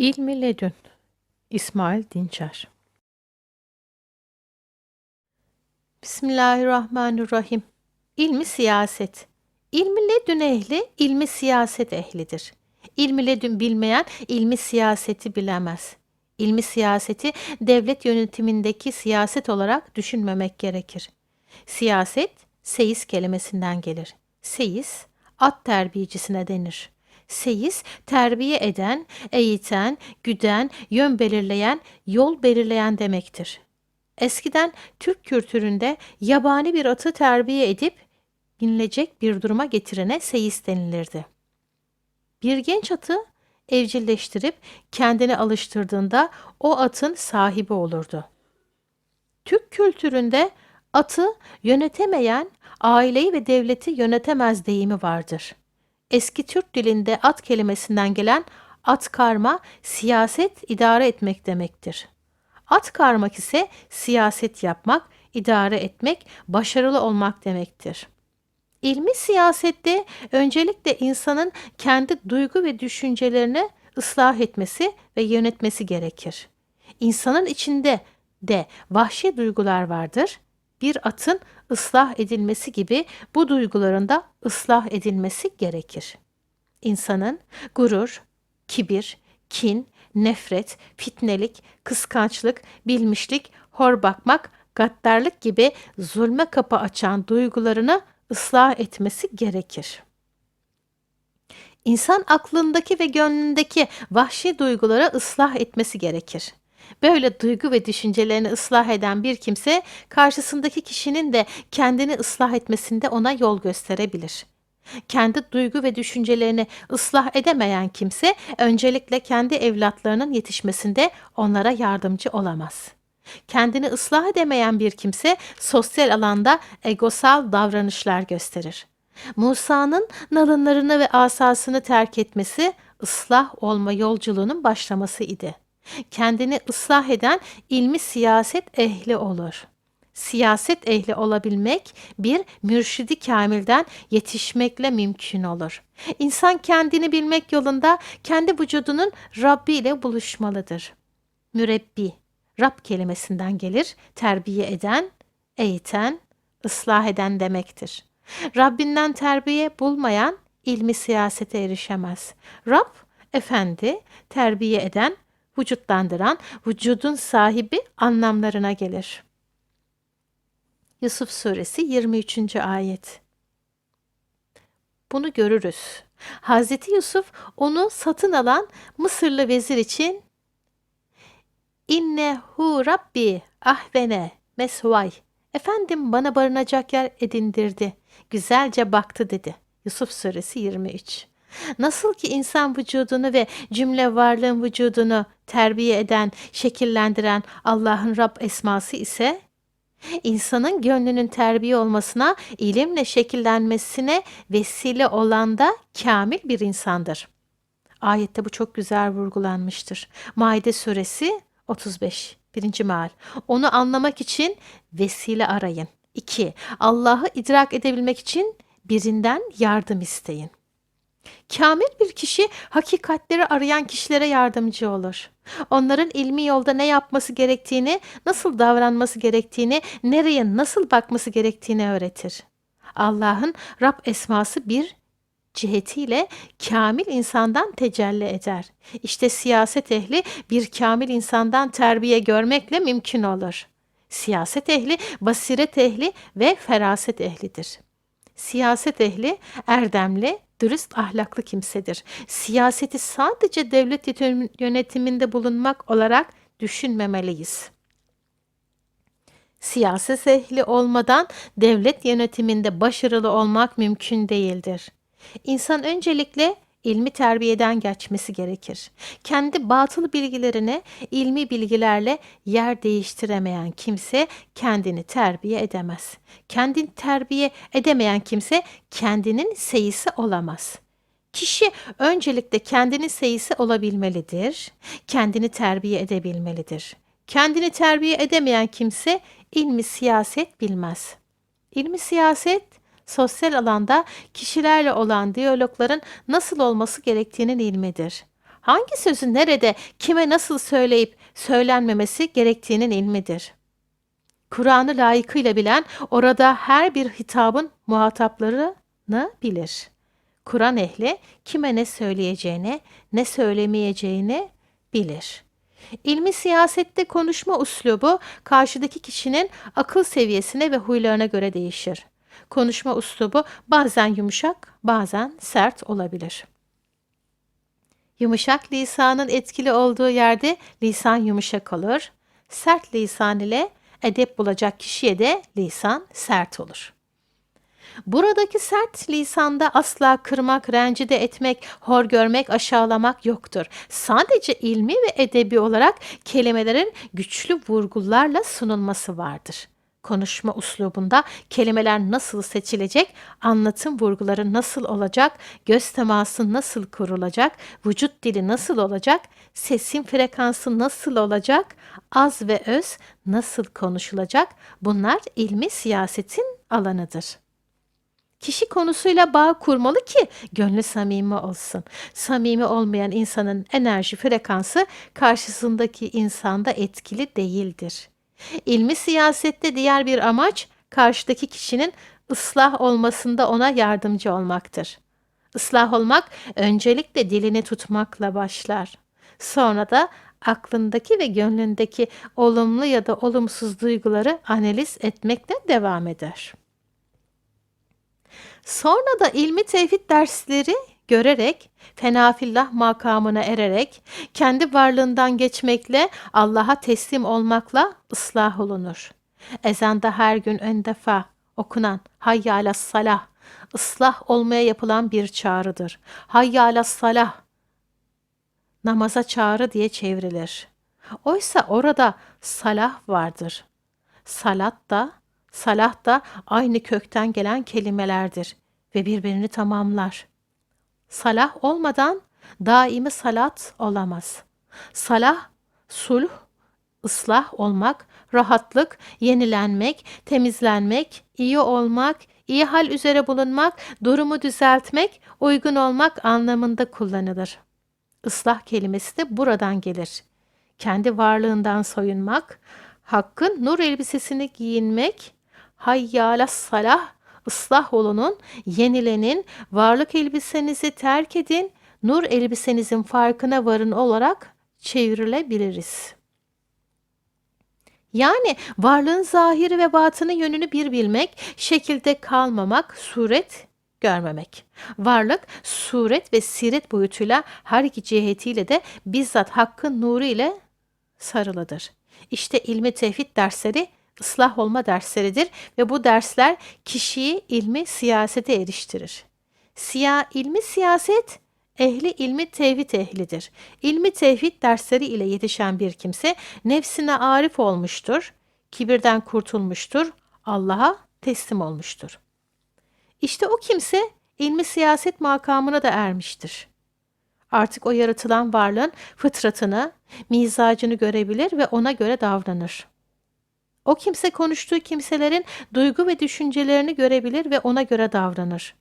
İlmi Ledün İsmail Dinçer Bismillahirrahmanirrahim. İlmi siyaset. İlmi ledün ehli, ilmi siyaset ehlidir. İlmi ledün bilmeyen ilmi siyaseti bilemez. İlmi siyaseti devlet yönetimindeki siyaset olarak düşünmemek gerekir. Siyaset, seyis kelimesinden gelir. Seyis, at terbiyecisine denir. Seyis, terbiye eden, eğiten, güden, yön belirleyen, yol belirleyen demektir. Eskiden Türk kültüründe yabani bir atı terbiye edip binilecek bir duruma getirene seyis denilirdi. Bir genç atı evcilleştirip kendini alıştırdığında o atın sahibi olurdu. Türk kültüründe atı yönetemeyen aileyi ve devleti yönetemez deyimi vardır. Eski Türk dilinde at kelimesinden gelen at karma siyaset idare etmek demektir. At karmak ise siyaset yapmak, idare etmek, başarılı olmak demektir. İlmi siyasette öncelikle insanın kendi duygu ve düşüncelerini ıslah etmesi ve yönetmesi gerekir. İnsanın içinde de vahşi duygular vardır. Bir atın ıslah edilmesi gibi bu duyguların da ıslah edilmesi gerekir. İnsanın gurur, kibir, kin, nefret, fitnelik, kıskançlık, bilmişlik, hor bakmak, gaddarlık gibi zulme kapı açan duygularını ıslah etmesi gerekir. İnsan aklındaki ve gönlündeki vahşi duyguları ıslah etmesi gerekir. Böyle duygu ve düşüncelerini ıslah eden bir kimse karşısındaki kişinin de kendini ıslah etmesinde ona yol gösterebilir. Kendi duygu ve düşüncelerini ıslah edemeyen kimse öncelikle kendi evlatlarının yetişmesinde onlara yardımcı olamaz. Kendini ıslah edemeyen bir kimse sosyal alanda egosal davranışlar gösterir. Musa'nın nalınlarını ve asasını terk etmesi ıslah olma yolculuğunun başlaması idi. Kendini ıslah eden ilmi siyaset ehli olur.'' siyaset ehli olabilmek bir mürşidi kamilden yetişmekle mümkün olur. İnsan kendini bilmek yolunda kendi vücudunun Rabbi ile buluşmalıdır. Mürebbi, Rab kelimesinden gelir, terbiye eden, eğiten, ıslah eden demektir. Rabbinden terbiye bulmayan ilmi siyasete erişemez. Rab, efendi, terbiye eden, vücutlandıran, vücudun sahibi anlamlarına gelir.'' Yusuf Suresi 23. ayet. Bunu görürüz. Hazreti Yusuf onu satın alan Mısırlı vezir için İnnehu Rabbi ahvene mesvay. Efendim bana barınacak yer edindirdi. Güzelce baktı dedi. Yusuf Suresi 23. Nasıl ki insan vücudunu ve cümle varlığın vücudunu terbiye eden, şekillendiren Allah'ın Rab esması ise İnsanın gönlünün terbiye olmasına, ilimle şekillenmesine vesile olan da kamil bir insandır. Ayette bu çok güzel vurgulanmıştır. Maide suresi 35. Birinci meal. Onu anlamak için vesile arayın. 2. Allah'ı idrak edebilmek için birinden yardım isteyin. Kamil bir kişi hakikatleri arayan kişilere yardımcı olur. Onların ilmi yolda ne yapması gerektiğini, nasıl davranması gerektiğini, nereye nasıl bakması gerektiğini öğretir. Allah'ın Rab esması bir cihetiyle kamil insandan tecelli eder. İşte siyaset ehli bir kamil insandan terbiye görmekle mümkün olur. Siyaset ehli, basiret ehli ve feraset ehlidir. Siyaset ehli erdemli, dürüst ahlaklı kimsedir. Siyaseti sadece devlet yönetiminde bulunmak olarak düşünmemeliyiz. Siyaset ehli olmadan devlet yönetiminde başarılı olmak mümkün değildir. İnsan öncelikle ilmi terbiyeden geçmesi gerekir. Kendi batıl bilgilerini ilmi bilgilerle yer değiştiremeyen kimse kendini terbiye edemez. Kendini terbiye edemeyen kimse kendinin seyisi olamaz. Kişi öncelikle kendini seyisi olabilmelidir, kendini terbiye edebilmelidir. Kendini terbiye edemeyen kimse ilmi siyaset bilmez. İlmi siyaset sosyal alanda kişilerle olan diyalogların nasıl olması gerektiğinin ilmidir. Hangi sözü nerede, kime nasıl söyleyip söylenmemesi gerektiğinin ilmidir. Kur'an'ı layıkıyla bilen orada her bir hitabın muhataplarını bilir. Kur'an ehli kime ne söyleyeceğini, ne söylemeyeceğini bilir. İlmi siyasette konuşma uslubu karşıdaki kişinin akıl seviyesine ve huylarına göre değişir. Konuşma uslubu bazen yumuşak, bazen sert olabilir. Yumuşak lisanın etkili olduğu yerde lisan yumuşak olur. Sert lisan ile edep bulacak kişiye de lisan sert olur. Buradaki sert lisanda asla kırmak, rencide etmek, hor görmek, aşağılamak yoktur. Sadece ilmi ve edebi olarak kelimelerin güçlü vurgularla sunulması vardır. Konuşma uslubunda kelimeler nasıl seçilecek, anlatım vurguları nasıl olacak, göz teması nasıl kurulacak, vücut dili nasıl olacak, sesin frekansı nasıl olacak, az ve öz nasıl konuşulacak bunlar ilmi siyasetin alanıdır. Kişi konusuyla bağ kurmalı ki gönlü samimi olsun. Samimi olmayan insanın enerji frekansı karşısındaki insanda etkili değildir. İlmi siyasette diğer bir amaç karşıdaki kişinin ıslah olmasında ona yardımcı olmaktır. Islah olmak öncelikle dilini tutmakla başlar. Sonra da aklındaki ve gönlündeki olumlu ya da olumsuz duyguları analiz etmekle devam eder. Sonra da ilmi tevhid dersleri görerek, fenafillah makamına ererek, kendi varlığından geçmekle, Allah'a teslim olmakla ıslah olunur. Ezanda her gün ön defa okunan hayyâlas salah, ıslah olmaya yapılan bir çağrıdır. Hayyâlas salah, namaza çağrı diye çevrilir. Oysa orada salah vardır. Salat da, salah da aynı kökten gelen kelimelerdir ve birbirini tamamlar. Salah olmadan daimi salat olamaz. Salah, sulh, ıslah olmak, rahatlık, yenilenmek, temizlenmek, iyi olmak, iyi hal üzere bulunmak, durumu düzeltmek, uygun olmak anlamında kullanılır. Islah kelimesi de buradan gelir. Kendi varlığından soyunmak, hakkın nur elbisesini giyinmek, hayyala salah, ıslah olunun, yenilenin, varlık elbisenizi terk edin, nur elbisenizin farkına varın olarak çevrilebiliriz. Yani varlığın zahiri ve batını yönünü bir bilmek, şekilde kalmamak, suret görmemek. Varlık, suret ve siret boyutuyla her iki cihetiyle de bizzat hakkın nuru ile sarılıdır. İşte ilmi tevhid dersleri ıslah olma dersleridir ve bu dersler kişiyi ilmi siyasete eriştirir. Siya, ilmi siyaset ehli ilmi tevhid ehlidir. İlmi tevhid dersleri ile yetişen bir kimse nefsine arif olmuştur, kibirden kurtulmuştur, Allah'a teslim olmuştur. İşte o kimse ilmi siyaset makamına da ermiştir. Artık o yaratılan varlığın fıtratını, mizacını görebilir ve ona göre davranır. O kimse konuştuğu kimselerin duygu ve düşüncelerini görebilir ve ona göre davranır.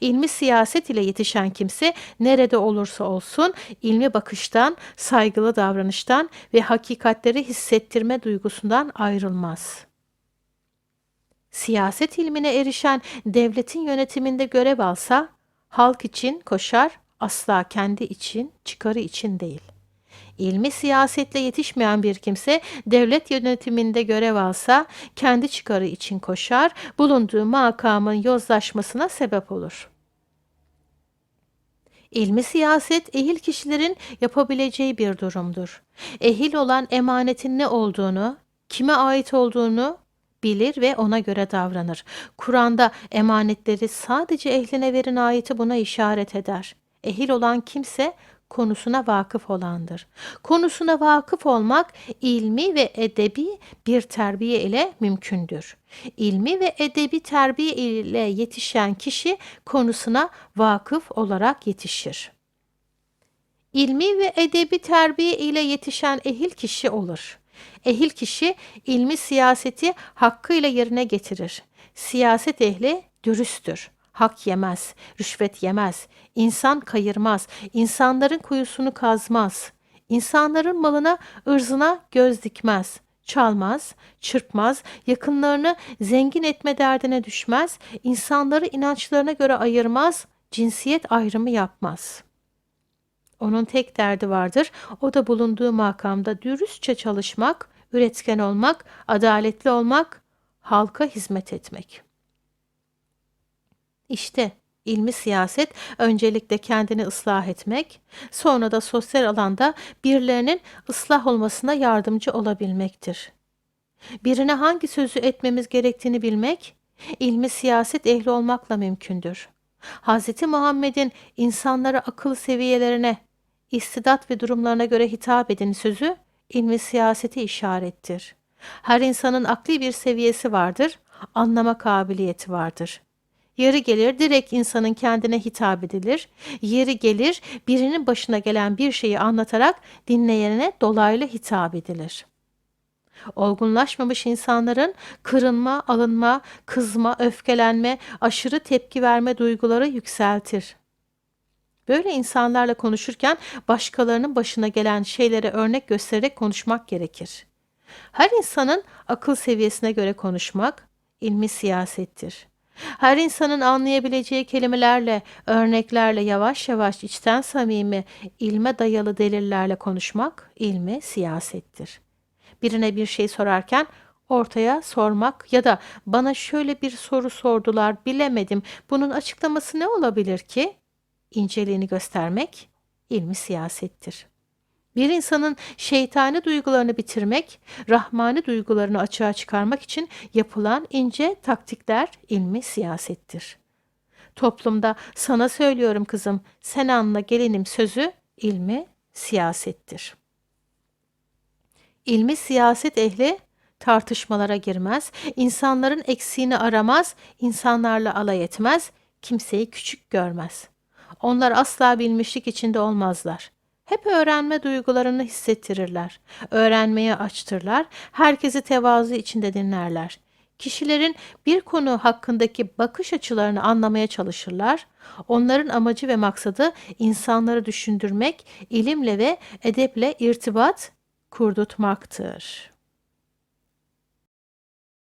İlmi siyaset ile yetişen kimse nerede olursa olsun ilmi bakıştan, saygılı davranıştan ve hakikatleri hissettirme duygusundan ayrılmaz. Siyaset ilmine erişen devletin yönetiminde görev alsa halk için koşar, asla kendi için, çıkarı için değil.'' İlmi siyasetle yetişmeyen bir kimse devlet yönetiminde görev alsa kendi çıkarı için koşar, bulunduğu makamın yozlaşmasına sebep olur. İlmi siyaset ehil kişilerin yapabileceği bir durumdur. Ehil olan emanetin ne olduğunu, kime ait olduğunu bilir ve ona göre davranır. Kur'an'da emanetleri sadece ehline verin ayeti buna işaret eder. Ehil olan kimse konusuna vakıf olandır. Konusuna vakıf olmak ilmi ve edebi bir terbiye ile mümkündür. İlmi ve edebi terbiye ile yetişen kişi konusuna vakıf olarak yetişir. İlmi ve edebi terbiye ile yetişen ehil kişi olur. Ehil kişi ilmi siyaseti hakkıyla yerine getirir. Siyaset ehli dürüsttür hak yemez, rüşvet yemez, insan kayırmaz, insanların kuyusunu kazmaz, insanların malına, ırzına göz dikmez, çalmaz, çırpmaz, yakınlarını zengin etme derdine düşmez, insanları inançlarına göre ayırmaz, cinsiyet ayrımı yapmaz.'' Onun tek derdi vardır. O da bulunduğu makamda dürüstçe çalışmak, üretken olmak, adaletli olmak, halka hizmet etmek. İşte ilmi siyaset öncelikle kendini ıslah etmek, sonra da sosyal alanda birilerinin ıslah olmasına yardımcı olabilmektir. Birine hangi sözü etmemiz gerektiğini bilmek, ilmi siyaset ehli olmakla mümkündür. Hz. Muhammed'in insanları akıl seviyelerine, istidat ve durumlarına göre hitap edin sözü ilmi siyaseti işarettir. Her insanın akli bir seviyesi vardır, anlama kabiliyeti vardır. Yeri gelir direkt insanın kendine hitap edilir, yeri gelir birinin başına gelen bir şeyi anlatarak dinleyene dolaylı hitap edilir. Olgunlaşmamış insanların kırınma, alınma, kızma, öfkelenme, aşırı tepki verme duyguları yükseltir. Böyle insanlarla konuşurken başkalarının başına gelen şeylere örnek göstererek konuşmak gerekir. Her insanın akıl seviyesine göre konuşmak ilmi siyasettir. Her insanın anlayabileceği kelimelerle, örneklerle yavaş yavaş içten samimi, ilme dayalı delillerle konuşmak ilmi siyasettir. Birine bir şey sorarken ortaya sormak ya da bana şöyle bir soru sordular bilemedim bunun açıklaması ne olabilir ki inceliğini göstermek ilmi siyasettir. Bir insanın şeytani duygularını bitirmek, rahmani duygularını açığa çıkarmak için yapılan ince taktikler ilmi siyasettir. Toplumda sana söylüyorum kızım, sen anla gelinim sözü ilmi siyasettir. İlmi siyaset ehli tartışmalara girmez, insanların eksiğini aramaz, insanlarla alay etmez, kimseyi küçük görmez.'' Onlar asla bilmişlik içinde olmazlar. Hep öğrenme duygularını hissettirirler. Öğrenmeye açtırlar. Herkesi tevazu içinde dinlerler. Kişilerin bir konu hakkındaki bakış açılarını anlamaya çalışırlar. Onların amacı ve maksadı insanları düşündürmek, ilimle ve edeple irtibat kurdurtmaktır.